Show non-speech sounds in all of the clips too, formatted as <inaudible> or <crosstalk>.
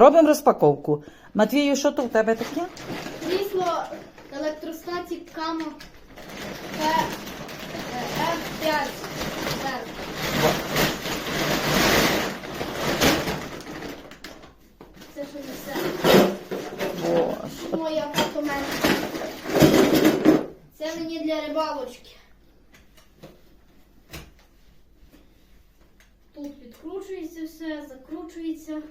робимо розпаковку. Матвію, що то в тебе таке? Крісло електростатік Кама F5. Це що не все. Моя фотомен. Це мені для рибалочки. Тут відкручується все, закручується.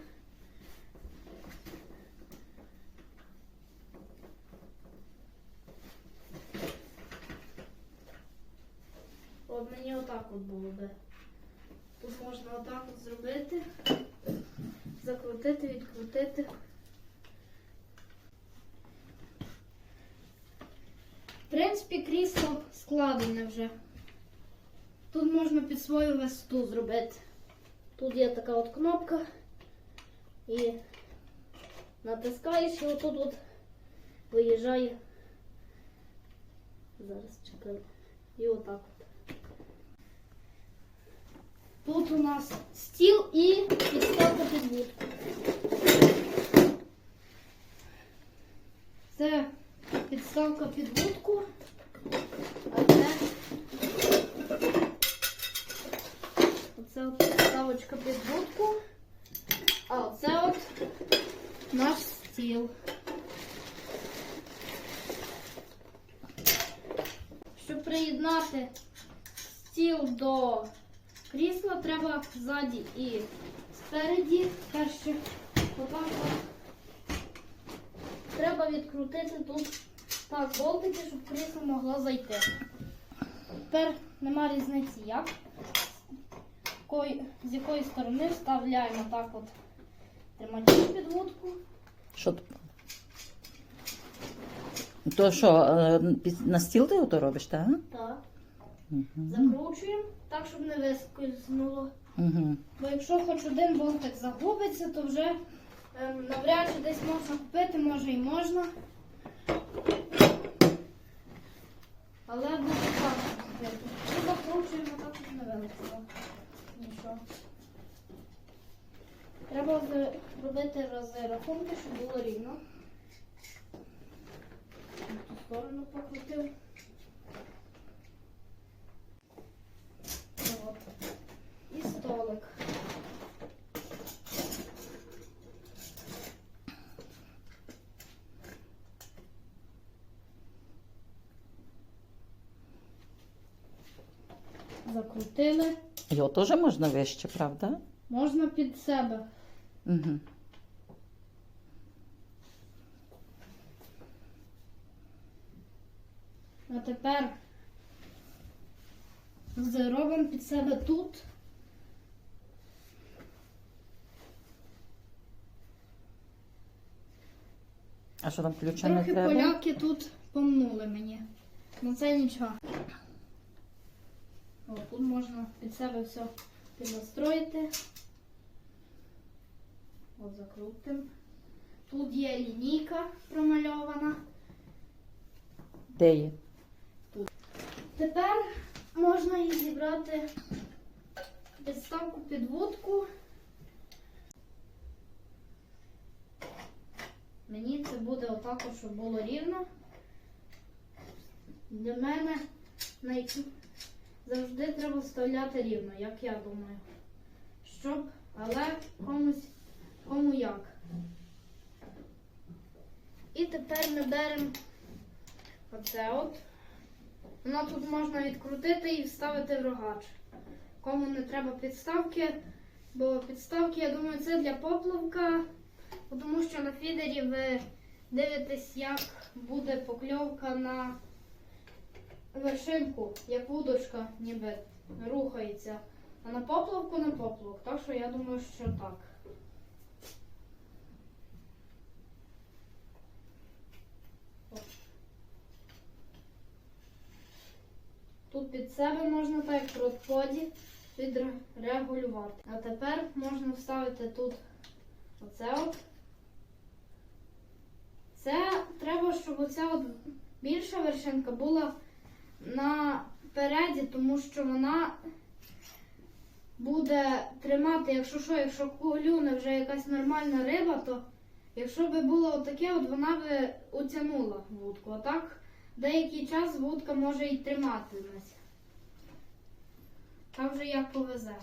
От мені отак от було би. Тут можна отак от зробити, закрутити, відкрутити. В принципі, крісло складене вже. Тут можна під свою висоту зробити. Тут є така от кнопка. І натискаєш і отут от виїжджає. Зараз чекаю. І отак от. Тут у нас стіл і підставка під вудку. Це підставка під вудку. А це оце підставочка під вудку. А оце от наш стіл. Щоб приєднати стіл до крісла, треба ззаді і спереді. Перше отак. Треба відкрутити тут так болтики, щоб крісло могло зайти. Тепер нема різниці як. З якої сторони вставляємо так от тримачі під вудку. Що то? То що, е, на стіл ти ото робиш, так? Так. Угу. Закручуємо так, щоб не вискользнуло. Угу. Бо якщо хоч один болтик загубиться, то вже ем, навряд чи десь можна купити, може і можна. Але буде так купити. І закручуємо так, щоб не вилетіло. Нічого. Треба робити розрахунки, щоб було рівно. В ту сторону покрутив. От. І столик. Закрутили. Його теж можна вище, правда? Можна під себе. Угу. А тепер зробимо під себе тут. А що там ключа не Трохи треба? поляки тут помнули мені. Ну це нічого. О, тут можна під себе все піднастроїти. От закрутимо. Тут є лінійка промальована. Де є? Тепер можна і зібрати підставку під вудку. Мені це буде отак, щоб було рівно. Для мене най... завжди треба вставляти рівно, як я думаю. Щоб, але комусь кому як. І тепер ми беремо оце от. Воно тут можна відкрутити і вставити в рогач. Кому не треба підставки, бо підставки, я думаю, це для поплавка, тому що на фідері ви дивитесь, як буде покльовка на вершинку, як удочка ніби рухається. А на поплавку на поплавок. Так що я думаю, що так. Тут під себе можна так як родподі відрегулювати. А тепер можна вставити тут оце от. Це треба, щоб оця от більша вершинка була напереді, тому що вона буде тримати, якщо що, якщо клюне вже якась нормальна риба, то якщо би було таке, от вона би утягнула вудку. А так деякий час вудка може і триматись. Там вже як повезе.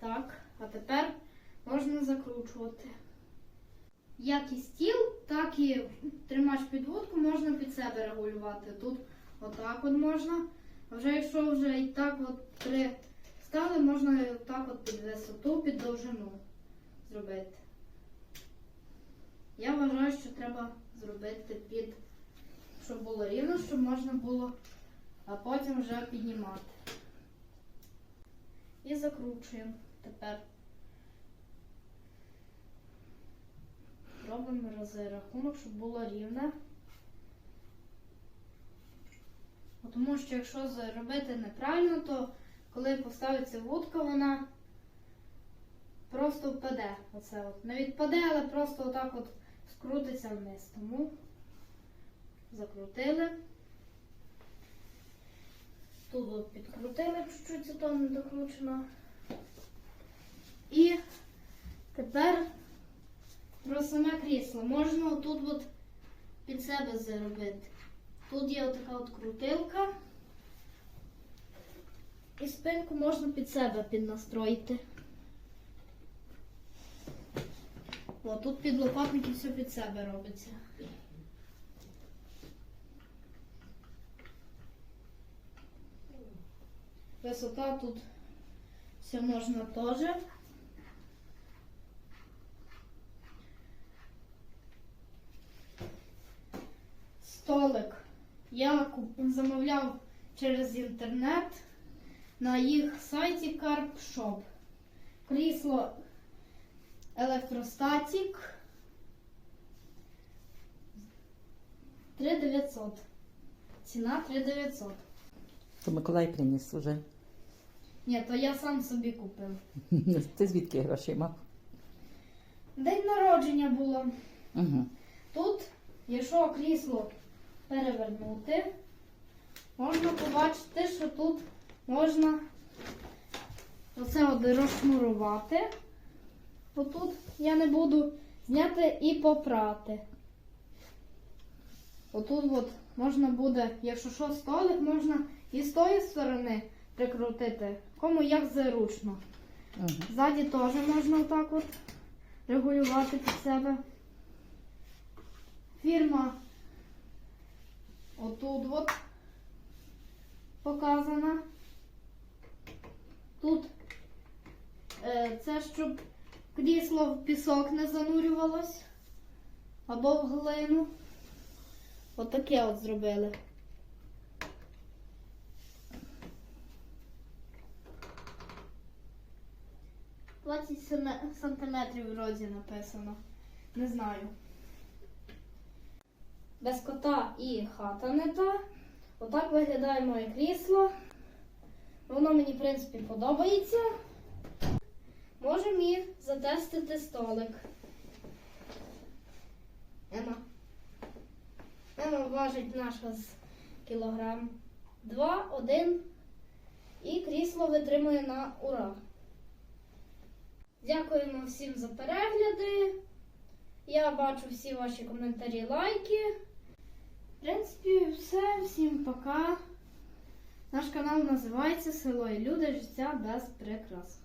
Так, а тепер можна закручувати. Як і стіл, так і тримач під вудку можна під себе регулювати. Тут отак от можна. А вже якщо вже і так от три стали, можна і отак от під висоту, під довжину зробити. Я вважаю, що треба зробити під, щоб було рівно, щоб можна було, а потім вже піднімати. І закручуємо тепер. Робимо розрахунок, щоб було рівне. Тому що якщо зробити неправильно, то коли поставиться вудка, вона просто впаде. Оце от. Не відпаде, але просто отак от скрутиться вниз. Тому закрутили. Тут от підкрутили чуть-чуть, це то не докручено. І тепер про саме крісло. Можна отут от під себе заробити. Тут є отака от крутилка. І спинку можна під себе піднастроїти. О, тут під лопатники все під себе робиться. Висота тут все можна теж. Столик я замовляв через інтернет на їх сайті Carp Shop. Крісло електростатік 3900. Ціна 3900. То Миколай приніс уже. Ні, то я сам собі купив. <laughs> Ти звідки гроші мав? День народження було. Угу. Тут, якщо крісло перевернути, можна побачити, що тут можна оце от розшнурувати. Отут я не буду зняти і попрати. Отут от можна буде, якщо що, столик, можна і з тої сторони прикрутити, кому як зручно. Угу. Ззаді теж можна отак от регулювати під себе. Фірма отут от показана. Тут е, це щоб крісло в пісок не занурювалось або в глину. Отаке от зробили. Двадцять сантиметрів вроді написано. Не знаю. Без кота і хата не та. Отак виглядає моє крісло. Воно мені, в принципі, подобається. Можемо і затестити столик. Ема. Ема важить наша з кілограм. Два, один. І крісло витримує на ура. Дякуємо всім за перегляди. Я бачу всі ваші коментарі, лайки. В принципі, все. Всім пока. Наш канал називається Село і люди життя без прикрас.